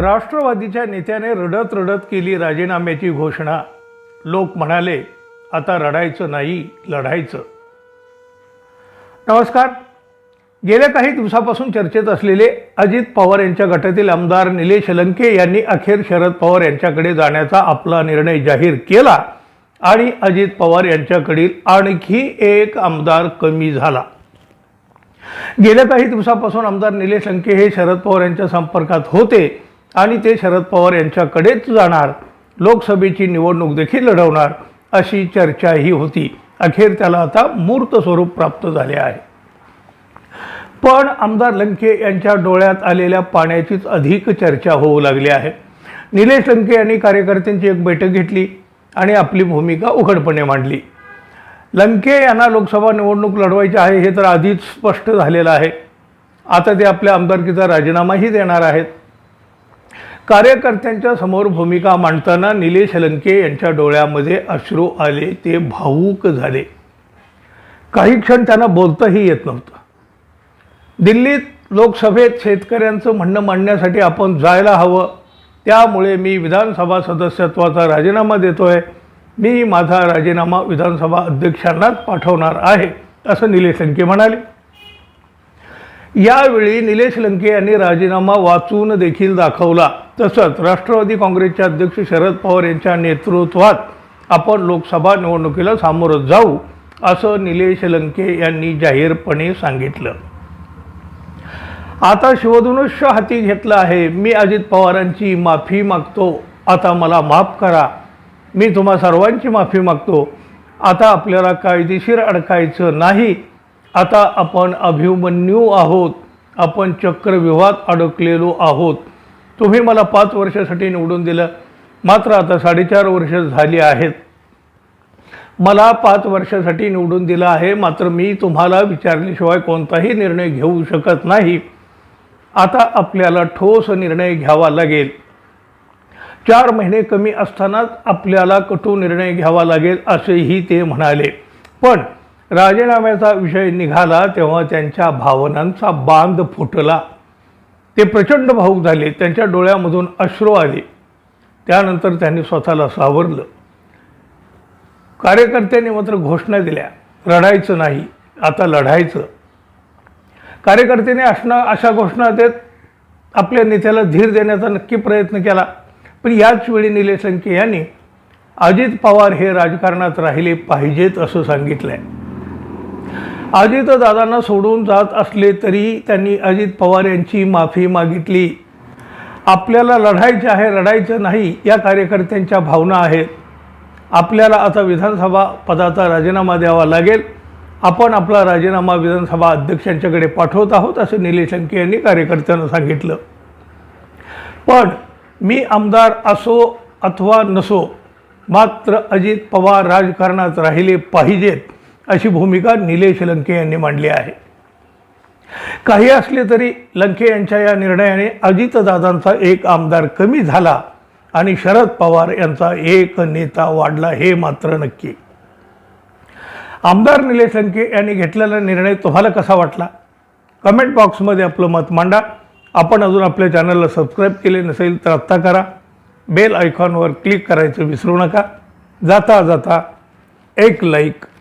राष्ट्रवादीच्या नेत्याने रडत रडत केली राजीनाम्याची घोषणा. लोक म्हणाले आता रडायचं नाही लढायचं. नमस्कार. गेल्या काही दिवसापासून चर्चेत असलेले अजित पवार यांच्या गटातील आमदार निलेश लंके यांनी अखेर शरद पवार यांच्याकडे जाण्याचा आपला निर्णय जाहीर केला आणि अजित पवार यांच्याकडील आणखी एक आमदार कमी झाला. गेल्या काही दिवसापासून आमदार निलेश लंके हे शरद पवार यांच्या संपर्कात होते. आणि ते शरद पवार यांच्याकडेच जाणार. लोकसभेची निवडणूक देखील लढवणार अशी चर्चाही होती. अखेर त्याला आता मूर्त स्वरूप प्राप्त झाले आहे. पण आमदार लंके यांच्या डोळ्यात आलेल्या पाण्याचीच अधिक चर्चा होऊ लागली आहे. निलेश लंके यांनी कार्यकर्त्यांची एक बैठक घेतली आणि आपली भूमिका उघडपणे मांडली. लंके यांना लोकसभा निवडणूक लढवायची आहे हे तर आधीच स्पष्ट झालेलं आहे. आता ते आपल्या आमदारकीचा राजीनामाही देणार आहेत. कार्यकर्त्यांच्या समोर भूमिका मांडताना निलेश लंके यांच्या डोळ्यामध्ये अश्रू आले ते भावूक झाले. काही क्षण त्यांना बोलताही येत नव्हतं. दिल्लीत लोकसभेत शेतकऱ्यांचं म्हणणं मांडण्यासाठी आपण जायला हवं. त्यामुळे मी विधानसभा सदस्यत्वाचा राजीनामा देतोय. मी माझा राजीनामा विधानसभा अध्यक्षांनाच पाठवणार आहे असं निलेश लंके म्हणाले. यावेळी निलेश लंके यांनी राजीनामा वाचून देखील दाखवला. तसंच राष्ट्रवादी काँग्रेसचे अध्यक्ष शरद पवार यांच्या नेतृत्वात आपण लोकसभा निवडणुकीला सामोरं जाऊ असं निलेश लंके यांनी जाहीरपणे सांगितलं. आता शिवधनुष्य हाती घेतलं आहे. मी अजित पवारांची माफी मागतो. आता मला माफ करा. मी तुम्हा सर्वांची माफी मागतो. आता आपल्याला कायदेशीर अडकायचं नाही. आता आपण अभिमन्यू आहोत. आपण चक्रव्यूहात अडकलेलो आहोत. तुम्ही मला पाच वर्षासाठी निवडून दिलं. मात्र आता साडेचार वर्ष झाली आहेत. मला पाच वर्षासाठी निवडून दिलं आहे. मात्र मी तुम्हाला विचारल्याशिवाय कोणताही निर्णय घेऊ शकत नाही. आता आपल्याला ठोस निर्णय घ्यावा लागेल. चार महिने कमी असतानाच आपल्याला कटू निर्णय घ्यावा लागेल असेही ते म्हणाले. पण राजीनाम्याचा विषय निघाला तेव्हा त्यांच्या भावनांचा बांध फुटला. ते प्रचंड भाऊक झाले. त्यांच्या डोळ्यामधून अश्रू आले. त्यानंतर त्यांनी स्वतःला सावरलं. कार्यकर्त्यांनी मात्र घोषणा दिल्या. रडायचं नाही. आता लढायचं. कार्यकर्त्यांनी असणं अशा घोषणा देत आपल्या नेत्याला धीर देण्याचा नक्की प्रयत्न केला. पण याच वेळी निलेश लंके यांनी अजित पवार हे राजकारणात राहिले पाहिजेत असं सांगितलंय. आहे दादांना सोडून जात असले तरी त्यांनी अजित पवार यांची माफी मागितली. आपल्याला लढायचं आहे लढायचं नाही या कार्यकर्त्यांच्या भावना आहेत. आपल्याला आता विधानसभा पदाचा राजीनामा द्यावा लागेल. आपण आपला राजीनामा विधानसभा अध्यक्षांच्याकडे पाठवत आहोत असं निलेश लंके यांनी कार्यकर्त्यांना सांगितलं. पण मी आमदार असो अथवा नसो मात्र अजित पवार राजकारणात राहिले पाहिजेत. अशी भूमिका निलेश लंके यांनी मांडली आहे. काही असले तरी लंके यांच्या या निर्णयाने अजितदादांचा एक आमदार कमी झाला आणि शरद पवार यांचा एक नेता वाढला हे मात्र नक्की. आमदार निलेश लंके यांनी घेतलेला निर्णय तुम्हाला कसा वाटला? कमेंट बॉक्समध्ये आपलं मत मांडा. आपण अजून आपल्या चॅनलला सबस्क्राईब केले नसेल तर आत्ता करा. बेल आयकॉनवर क्लिक करायचं विसरू नका. जाता जाता एक लाईक